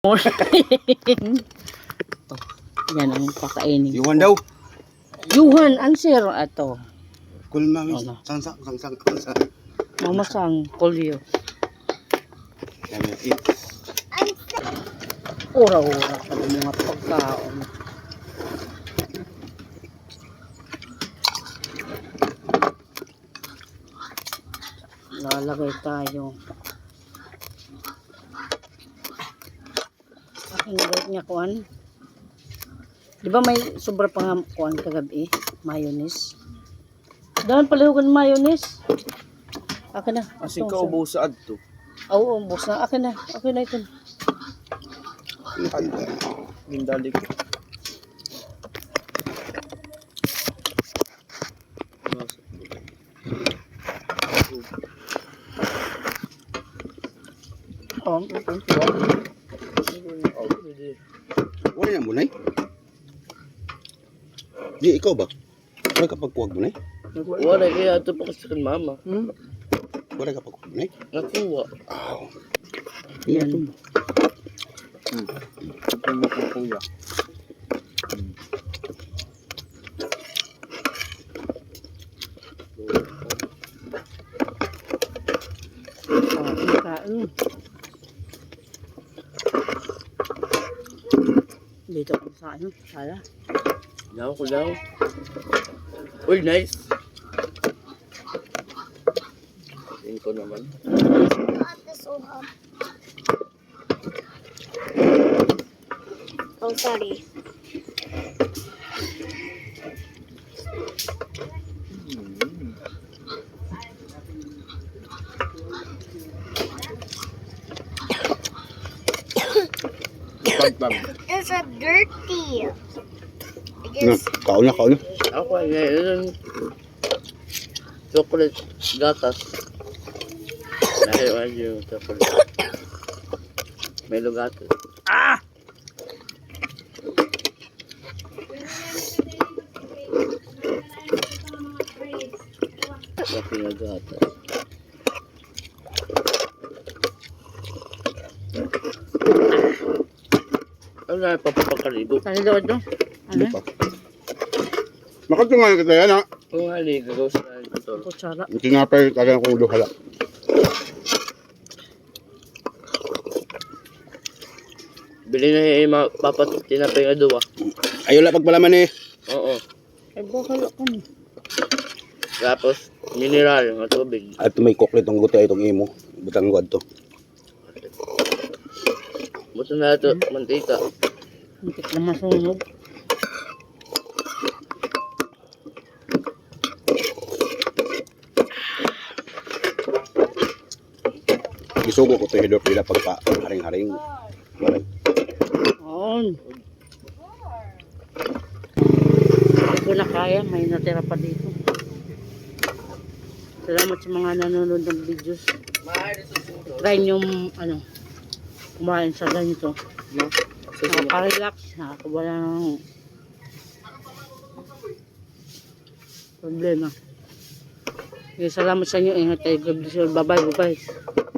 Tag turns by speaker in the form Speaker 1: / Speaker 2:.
Speaker 1: morning. oh, yan ang kakainin.
Speaker 2: Iwan daw.
Speaker 1: Yuhan, answer ato.
Speaker 2: Kul mami.
Speaker 1: Ano?
Speaker 2: Sangsak, sangsak, sangsak.
Speaker 1: Mamasang kulyo.
Speaker 2: Yan, eat.
Speaker 1: Ura-ura pa ng mga pagkaon. Lalagay tayo. Gawin niya kuan. Di ba may sobra pa nga kuan kagabi? Mayonnaise. Dahan pala yung mayonnaise. Akin na.
Speaker 3: Kasi ka ubo sa adto.
Speaker 1: Oo, ubos na. Akin na. Akin na ito.
Speaker 3: Hindali ko.
Speaker 1: Oh.
Speaker 2: Wala na mo nay. Di ikaw ba? Wala ka pagkuwag mo nay?
Speaker 3: Wala kaya ito pa kasi kan mama.
Speaker 2: Wala ka pagkuwag mo nay?
Speaker 3: Nakuha.
Speaker 2: Aw.
Speaker 1: Yan.
Speaker 3: Ito mo kong kuya.
Speaker 1: Ah, kain. Dito ko sa ano, sala.
Speaker 3: Daw ko daw. Uy, nice. Tingin ko naman.
Speaker 4: Oh, sorry.
Speaker 3: Pagpag.
Speaker 4: It's a dirty. I
Speaker 2: Na, kaon na, kaon na.
Speaker 3: Ako ay ngayon. Chocolate gatas. Dahil ay yung chocolate. Melo gatas. Ah! Na gatas. Na papapakaligo?
Speaker 1: Daw ito. Ano?
Speaker 2: Di pa. Makatungan kita yan ha.
Speaker 3: Kung hali, gagaw sa ito.
Speaker 1: Kutsara.
Speaker 2: Tinapay taga kong duhala.
Speaker 3: Bili na yung mga papat tinapay nga duwa.
Speaker 2: Ayaw lang pagpalaman eh.
Speaker 3: Oo.
Speaker 1: Ay, bakal ako mo.
Speaker 3: Tapos, mineral, nga tubig.
Speaker 2: At may koklit ang guto itong imo. Butang guad to.
Speaker 3: Buto na ito, mantika.
Speaker 1: Muntik na masunog.
Speaker 2: Isugo ko to hidop nila pagpa haring-haring.
Speaker 1: On. Hindi ko na kaya. May natira pa dito. Salamat sa mga nanonood ng videos. Try nyo, ano, kumain sa ganito.
Speaker 3: No?
Speaker 1: Nakaka-relax. Nakakawala ng problema. Okay, salamat sa inyo. Ingat kayo. God bless you. Bye-bye. Bye-bye.